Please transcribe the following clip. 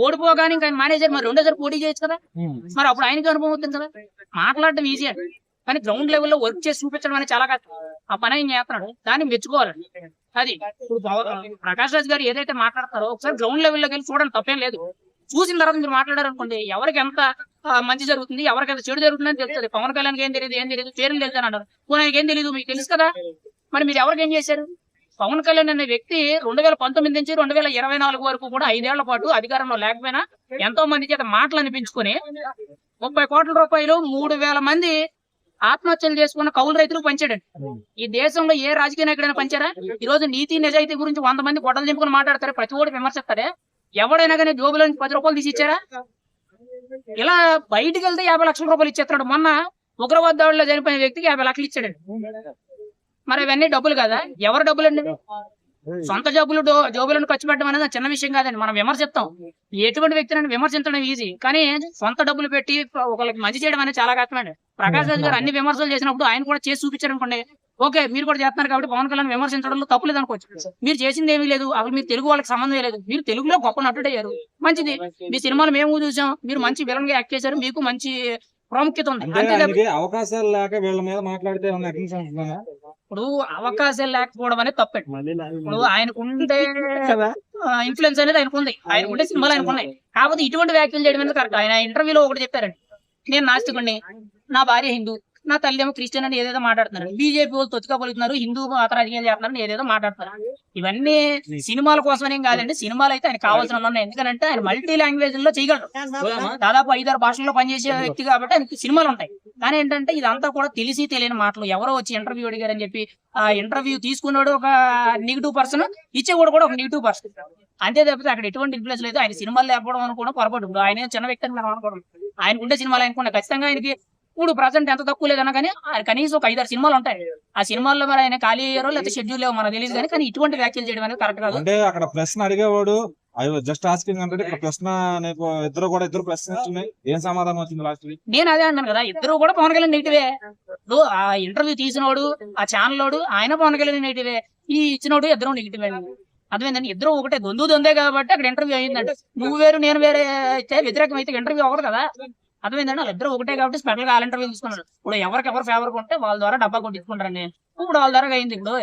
ఓడిపోగానే ఇంకా మేనేజర్ మరి రెండోసారి పోటీ చేయొచ్చు కదా? మరి అప్పుడు ఆయనకి అనుభవం అవుతుంది కదా? మాట్లాడటం ఈజీ అండి కానీ గ్రౌండ్ లెవెల్లో వర్క్ చేసి చూపించడం అనేది చాలా కష్టం. ఆ పని ఆయన చేస్తున్నాడు. దాన్ని మెచ్చుకోవాలండి అది ఇప్పుడు ప్రకాష్ రాజ్ గారు ఏదైతే మాట్లాడతారో ఒకసారి గ్రౌండ్ లెవెల్లోకి వెళ్ళి చూడండి తప్పేం లేదు. చూసిన తర్వాత మీరు మాట్లాడారు అనుకోండి ఎవరికి ఎంత మంచి జరుగుతుంది ఎవరికి ఎంత చెడు జరుగుతుంది అని తెలుస్తుంది. పవన్ కళ్యాణ్కి ఏం తెలియదు ఏం తెలియదు పేర్లు తెలుసు అని పోనీ ఆయనకి ఏం తెలియదు మీకు తెలుసు కదా? మరి మీరు ఎవరికి ఏం చేశారు? పవన్ కళ్యాణ్ అనే వ్యక్తి రెండు వేల పంతొమ్మిది నుంచి రెండు వేల ఇరవై నాలుగు వరకు కూడా ఐదేళ్ళ పాటు అధికారంలో లేకపోయినా ఎంతో మంది చేత మాటలు అనిపించుకుని ముప్పై కోట్ల రూపాయలు మూడు వేల మంది ఆత్మహత్యలు చేసుకున్న కౌలు రైతులు పంచాడండి. ఈ దేశంలో ఏ రాజకీయ నాయకుడైనా పంచారా ఈ రోజు నీతి నిజాయితీ గురించి వంద మంది గొడవలు దింపుకొని మాట్లాడతారు. ప్రతి ఒక్కటి విమర్శిస్తారే ఎవడైనా కానీ జోబులో నుంచి పది రూపాయలు తీసి ఇచ్చారా ఇలా బయటికి వెళ్తే యాభై లక్షల రూపాయలు ఇచ్చేస్తున్నాడు. మొన్న ఉగ్రవాద దాడిలో చనిపోయిన వ్యక్తికి యాభై లక్షలు ఇచ్చాడండి. మరి ఇవన్నీ డబ్బులు కదా? ఎవరు డబ్బులు అండి సొంత జబ్బులు జోబులను ఖర్చు పెట్టడం అనేది చిన్న విషయం కాదండి. మనం విమర్శిస్తాం. ఎటువంటి వ్యక్తిని విమర్శించడం ఈజీ కానీ సొంత డబ్బులు పెట్టి ఒకరికి మంచి చేయడం అనేది చాలా కష్టమండి. ప్రకాష్ రాజ్ గారు అన్ని విమర్శలు చేసినప్పుడు ఆయన కూడా చేసి చూపించారు అనుకోండి ఓకే మీరు కూడా చేస్తున్నారు కాబట్టి పవన్ కళ్యాణ్ విమర్శించడంలో తప్పు లేదు అనుకోవచ్చు మీరు చేసింది ఏమీ లేదు. అసలు మీరు తెలుగు వాళ్ళకి సంబంధం లేదు. మీరు తెలుగులో గొప్ప నటుడయ్యారు మంచిది. మీ సినిమాలు మేము చూసాం. మీరు మంచి విలన్గా యాక్ట్ చేశారు. మీకు మంచి ప్రాముఖ్యత ఉంది. అవకాశాలు లేక వీళ్ళ మీద మాట్లాడితే? ఇప్పుడు అవకాశాలు లేకపోవడం అనేది తప్పండి ఇప్పుడు ఆయనకు ఉండే ఇన్ఫ్లుయెన్స్ అనేది ఆయనకు ఉంది ఆయన ఉండే సినిమాలు ఆయనకు ఉన్నాయి కాకపోతే ఇటువంటి వ్యాఖ్యలు చేయడం అనేది కరెక్ట్? ఆయన ఇంటర్వ్యూలో ఒకటి చెప్పారండి. నేను నాస్తికుడిని నా భార్య హిందూ. నా తల్లి ఏమో క్రిస్టియన్ అని ఏదేదో మాట్లాడుతున్నారు. బీజేపీ వాళ్ళు తొత్తుగా పలుకుతున్నారు హిందూ మాత్రం చేస్తున్నారు ఏదేదో మాట్లాడుతున్నారు. ఇవన్నీ సినిమాల కోసమనేం కాదండి. సినిమాలు అయితే ఆయన కావాల్సిన ఉన్నాయి ఎందుకంటే ఆయన మల్టీ లాంగ్వేజ్లో చేయగలరు దాదాపు ఐదారు భాషల్లో పనిచేసే వ్యక్తి కాబట్టి ఆయనకి సినిమాలు ఉంటాయి. కానీ ఏంటంటే ఇదంతా కూడా తెలిసి తెలియని మాటలు. ఎవరో వచ్చి ఇంటర్వ్యూ అడిగారని చెప్పి ఆ ఇంటర్వ్యూ తీసుకున్నాడు ఒక నెగిటివ్ పర్సన్ ఇచ్చేవాడు కూడా ఒక నెగిటివ్ పర్సన్. అంతే తప్పితే అక్కడ ఎటువంటి ఇన్ఫ్లుయెన్స్ లేదు. ఆయన సినిమాలు లేకపోవడం అనుకోవడం పొరపాటు. ఇప్పుడు ఆయన చిన్న వ్యక్తి అని మనం అనుకోవడం. ఆయన ఉండే సినిమాలు అనుకున్నా ఖచ్చితంగా ఆయనకి ఇప్పుడు ప్రజెంట్ ఎంత తక్కువ లేదన్నా కానీ కనీసం ఒక ఐదారు సినిమాలు ఉంటాయి. ఆ సినిమాల్లో మరి ఆయన ఖాళీ అయ్యారో లేకపోతే షెడ్యూల్ లేవో మనకు తెలియదు కానీ కానీ ఇటువంటి వ్యాఖ్యలు చేయడం అనేది కరెక్ట్ కాదు. అంటే అక్కడ ప్రశ్న అడిగేవాడు అయ్యో జస్ట్ ఆస్కింగ్ అంటే ఇక్కడ ప్రశ్న ఇద్దరు కూడా ఇద్దరు ఏం సమాధానం వచ్చింది లాస్ట్ నేను అదే అంటాను కదా ఇద్దరు కూడా పవన్ కళ్యాణ్ నెగిటివే. ఆ ఇంటర్వ్యూ తీసినోడు ఆ ఛానల్ లోడు ఆయన పవన్ కళ్యాణ్ నెగిటివే. ఈ ఇచ్చినోడు ఇద్దరు నెగిటివే. అర్థమైందండి? ఇద్దరు ఒకటే దొందు దొందే కాబట్టి అక్కడ ఇంటర్వ్యూ అయ్యిందంటే నువ్వు వేరు నేను వేరే అయితే వ్యతిరేకం అయితే ఇంటర్వ్యూ అవ్వదు కదా. అర్థమైందండి? వాళ్ళు ఇద్దరు ఒకటే కాబట్టి స్పెషల్గా ఇంటర్వ్యూ తీసుకున్నారు. ఇప్పుడు ఎవరికి ఎవరు ఫేవర్ ఉంటే వాళ్ళ ద్వారా డబ్బా కొట్టించుకుంటారండి. ఇప్పుడు వాళ్ళ ద్వారా అయింది ఇప్పుడు.